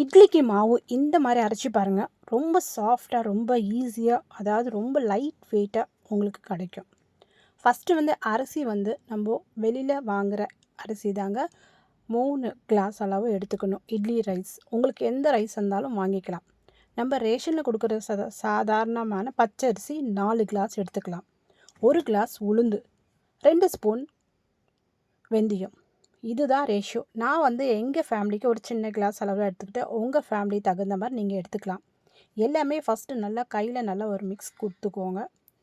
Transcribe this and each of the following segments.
இட்லிக்கு மாவு இந்த மாதிரி அரைச்சி பாருங்கள் ரொம்ப சாஃப்டாக ரொம்ப ஈஸியாக அதாவது ரொம்ப லைட் வெயிட்டாக உங்களுக்கு கிடைக்கும். ஃபஸ்ட்டு வந்து அரிசி வந்து நம்ம வெளியில் வாங்குகிற அரிசி தாங்க மூணு கிளாஸ் அளவு எடுத்துக்கணும். இட்லி ரைஸ் உங்களுக்கு எந்த ரைஸ் இருந்தாலும் வாங்கிக்கலாம். நம்ம ரேஷனில் கொடுக்குற சத சாதாரணமான பச்சரிசி நாலு கிளாஸ் எடுத்துக்கலாம். ஒரு கிளாஸ் உளுந்து ரெண்டு ஸ்பூன் வெந்தயம். இதுதான் ரேஷியோ நான் வந்து எங்கள் ஃபேமிலிக்கு ஒரு சின்ன கிளாஸ் அளவில் எடுத்துக்கிட்டு உங்கள் ஃபேமிலி தகுந்த மாதிரி நீங்கள் எடுத்துக்கலாம். எல்லாமே ஃபஸ்ட்டு நல்லா கையில் நல்லா ஒரு மிக்ஸ் கொடுத்துக்கோங்க.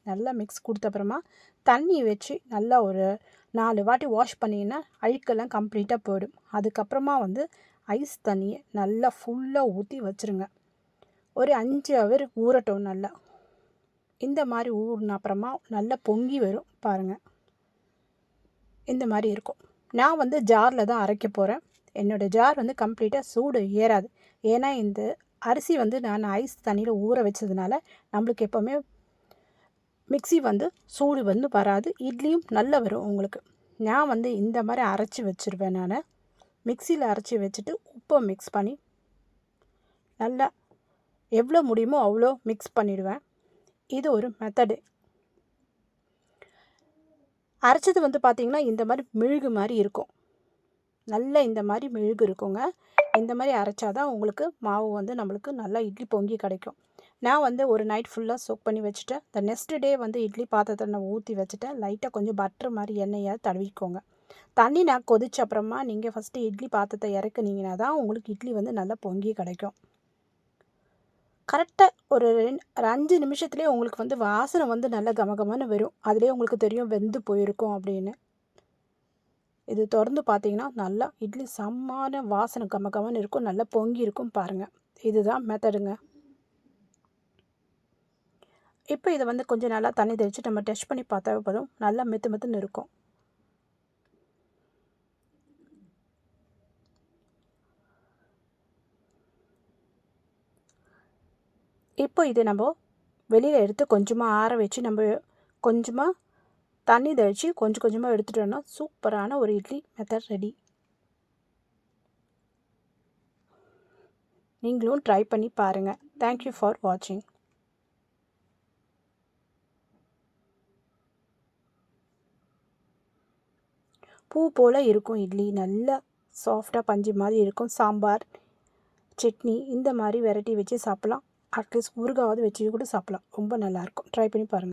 நல்லா மிக்ஸ் கொடுத்த அப்புறமா தண்ணி வச்சு நல்லா ஒரு நாலு வாட்டி வாஷ் பண்ணிங்கன்னா அழுக்கெல்லாம் கம்ப்ளீட்டாக போயிடும். அதுக்கப்புறமா வந்து ஐஸ் தண்ணியை நல்லா ஃபுல்லாக ஊற்றி வச்சுருங்க. ஒரு அஞ்சு அவர் ஊறட்டும் நல்லா. இந்த மாதிரி ஊறின அப்புறமா நல்லா பொங்கி வரும் பாருங்கள் இந்த மாதிரி இருக்கும். நான் வந்து ஜாரில் தான் அரைக்க போகிறேன் என்னோடய ஜார் வந்து கம்ப்ளீட்டாக சூடு ஏறாது. ஏன்னா இந்த அரிசி வந்து நான் ஐஸ் தண்ணியில் ஊற வச்சதுனால நம்மளுக்கு எப்போவுமே மிக்சி வந்து சூடு வந்து வராது. இட்லியும் நல்லா வரும் உங்களுக்கு. நான் வந்து இந்த மாதிரி அரைச்சி வச்சுருவேன் நான். மிக்சியில் அரைச்சி வச்சுட்டு உப்பை மிக்ஸ் பண்ணி நல்லா எவ்வளோ முடியுமோ அவ்வளோ மிக்ஸ் பண்ணிவிடுவேன் இது ஒரு மெத்தடு அரைச்சது வந்து பார்த்திங்கன்னா இந்த மாதிரி மெழுகு மாதிரி இருக்கும். நல்ல இந்த மாதிரி மெழுகு இருக்குங்க. இந்த மாதிரி அரைச்சாதான் உங்களுக்கு மாவு வந்து நம்மளுக்கு நல்லா இட்லி பொங்கி கிடைக்கும். நான் வந்து ஒரு நைட் ஃபுல்லாக சோக் பண்ணி வச்சுட்டேன். த நெக்ஸ்ட் டே வந்து இட்லி பாத்திரத்தை நான் ஊற்றி வச்சுட்டேன். லைட்டாக கொஞ்சம் பட்டர் மாதிரி எண்ணெயை தடவிக்கோங்க. தண்ணி நான் கொதிச்ச அப்புறமா நீங்கள் ஃபஸ்ட்டு இட்லி பாத்திரத்தை இறக்குனீங்கன்னா தான் உங்களுக்கு இட்லி வந்து நல்லா பொங்கி கிடைக்கும். கரெக்டாக ஒரு ரெண்டு ஒரு அஞ்சு நிமிஷத்துலேயே உங்களுக்கு வந்து வாசனை வந்து நல்லா கமகமான வரும். அதுலேயே உங்களுக்கு தெரியும் வெந்து போயிருக்கும் அப்படின்னு. இது திறந்து பார்த்தீங்கன்னா நல்லா இட்லி சம்மான வாசனை கமகமான இருக்கும். நல்லா பொங்கி இருக்கும் பாருங்கள் இதுதான் மெத்தடுங்க இப்போ இதை வந்து கொஞ்சம் நல்லா தண்ணி தெளித்து நம்ம டெஸ்ட் பண்ணி பார்த்தா போதும். நல்லா மெத்து மெத்துன்னு இருக்கும். இப்போ இது நம்ம வெளியில் எடுத்து கொஞ்சமாக ஆற வச்சு நம்ம கொஞ்சமாக தண்ணி தெளித்து கொஞ்சம் கொஞ்சமாக எடுத்துட்டோன்னா சூப்பரான ஒரு இட்லி மெத்தட் ரெடி நீங்களும் ட்ரை பண்ணி பாருங்கள் தேங்க்யூ ஃபார் வாட்சிங் பூ போல் இருக்கும் இட்லி. நல்லா சாஃப்டாக பஞ்சு மாதிரி இருக்கும். சாம்பார் சட்னி இந்த மாதிரி வெரைட்டி வச்சு சாப்பிட்லாம். அட்லீஸ்ட் ஊறுகாவது வச்சு கூட சாப்பிட்லாம். ரொம்ப நல்லாயிருக்கும் ட்ரை பண்ணி பாருங்கள்